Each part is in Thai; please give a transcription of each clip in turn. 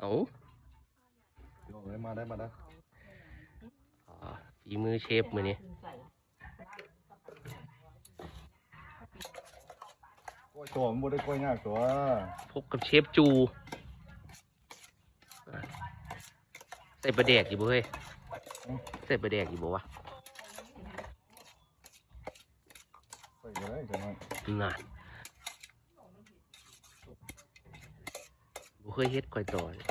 เอาพี่น้องเอ้ยมาได้มาได้อ่าฝีมือเชฟมือนี้กล้วยตัวมันบ่ได้กล้วยยากตัวพบกับเชฟจูอะใส่ปลาแดกอยู่บ่เฮ้ยใส่ปลาแดกอยู่บ่วะไปก็ได้จังหน่อยนานบ่เค ยเฮ็ดก่อยต่อเลย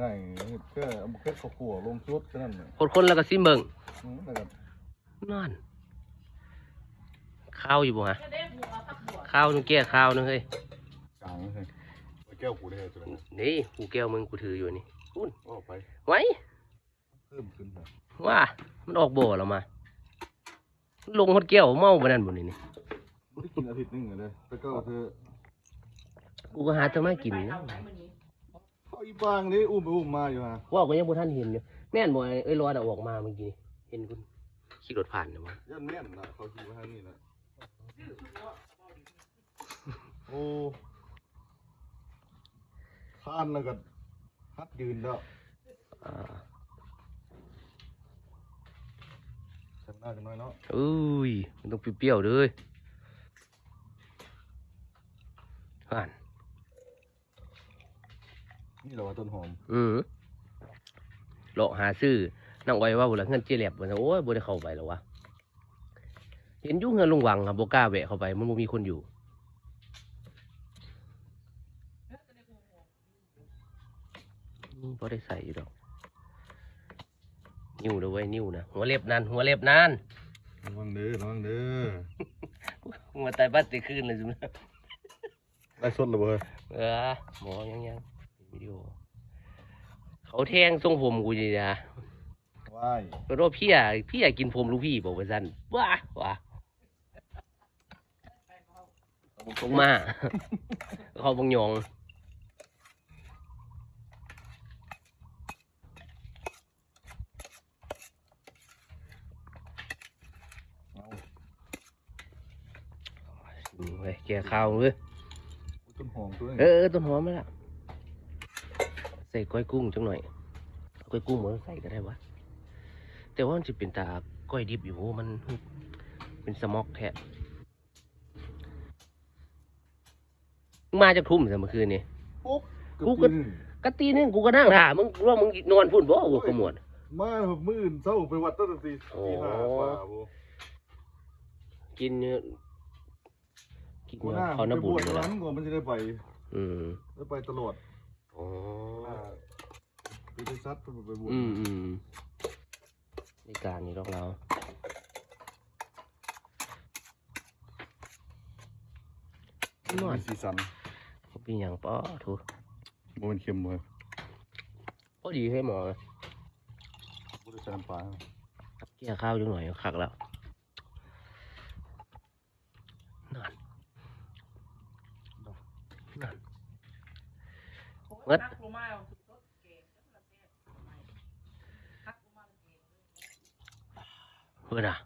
ง่ายๆเฮ็ดแค่เอาบุกเก็ตข้าวคั่วลงชุดแค่นั้นน่ะคนๆแล้วก็ซิมเบิ่งอืมแล้วก็นั่นข้าวอยู่บ่ฮะข้าวนึงแก้ข้าวนึงเฮ้ยกลางเลยไปแก้วกูได้ตัวนั้นนี่หูแก้วมึงกูถืออยู่นี่อุ้นออกไปไว้เพิ่มขึ้นไปว่ามันออกบ่อแล้วมา ลงฮอดแก้วเมาบ่นั่นบ่นี่นี่บ่ได้กินอาทิตย์หนึงเลยแต่ก็เธอ กูก็หาเธอมากินนะเขาอีบางนี่อุ้มไปอุ้มมาอยู่ฮะว่าก็ยังบ่ทันเห็นอยู่แม่นบ่ไอ้เอ้ยรอดเอาออกมาเมื่อกี้เห็นคุณขี่รถผ่านนะมั้งยันแม่นนะเขาขี่มาทางนี้นะโอ้ทานแล้วก็ฮัดยืนแล้วอ่าฉันหน้าจังน้อยเนาะอุ้ยมันต้องเปรี้ยวๆเด้ยผ่าน นี่เราว่าต้นหอมอือเลาะหาซื้อนั่งไว้ว่าบ่ละเงินเจแลบบ่โอ้ยบ่ได้เข้าไปแล้ววะเห็นอยู่เงินลุงวังครับบ่กล้าแวะเข้าไป มันบ่มีคนอยู่อืมพอได้ใส่อยู่ดอก นิ้วเด้อเว้ยนิ้วนะหัวเล็บนั่นหัวเล็บนั่นระวังเด้อระวังเด้อหัวตายบัดแตคืนเลยจุ๊บได้สดเลยเว้ยเออหมอยังยัง วิดีโอ เขาแทงทรงผมกูจีนะว้ายเพราะว่าพี่อะพี่อยากกินผมลูกพี่บอกว่าสั้นว้าว้าลงมาเขาบงยองเอาอืมเว้ยแกะข้าวเลยต้นหอมตัวนี้เออเออต้นหอมไหมล่ะใส่ก้อยกุ้งจังหน่อยก้อยกุ้งมันใส่ก็ได้วะแต่ว่ามันจะเป็นตาก้อยดิบอยู่มันเป็นสมอกแท้มึงมาจากทุ่มแต่เมื่อคืนนี่ปุ๊บกูก็กะตีนึงกูก็นั่งท่ามึงว่ามึงนอนพุ่นบ่กูขมวดมามื่นเศร้าไปวัดตั้งแต่ตีโอ้ตีห้ากว่าโว้กินเนื้อกินหัวเนื้หอน้าเขาวหน้าไปบบุญวชเลยร้าล่ะนก่อนมันจะได้ไปอืมได้ไปตลอดอ๋อ ไปไปซัดไปไปบวชอืมอืมในการนี้ต้องเรานวดมีสีสันเป็นอย่างป้อถูกบ่เป็นเค็มเลยพอดีให้หมอบ่ได้ใส่น้ำปลาเกี่ยข้าวจังหน่อยคักแล้วนั่นนั่นเบิด พื่อนอะ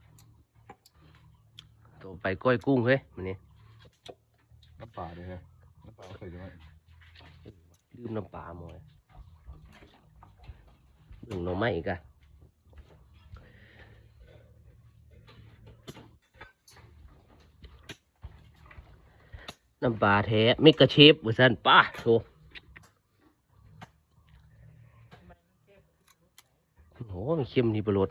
ตัวไปก้อยกุ้งเฮ้ยมันนี่น้ำปลาด้วยฮะน้ำปลาใส่ด้วยลืมน้ำปลาหมดดึงหน่อไม้อีกอะน้ำปลาแท้เมกะเชฟเวอร์ซันป้าโถโอ้โหมันเค็มนี่ประหลด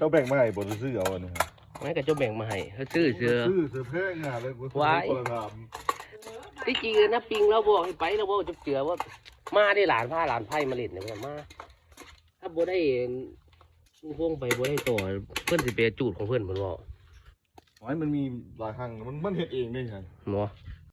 เจ้าแบ่งมาให้บ่ได้ซื้อเอาอันนี้ฮะแม่กะเจ้าแบ่งมาให้เขาซื้อเสือ ซื้อเสือแพงอะเลยกูว้ายคนละถามที่จริงอะนะปิงเราบอกให้ไปเราบอกจะเจือว่ามาได้หลานผ้าหลานไพ่มาเล่นเนี่ยเพื่อนมาถ้าบ่ได้พวงไปบ่ได้ต่อเพื่อนสิไปจูดของเพื่อนเพื่อนบอกไว้มันมีหลายครั้งมันมันเฮ็ดเองได้ไงหมอ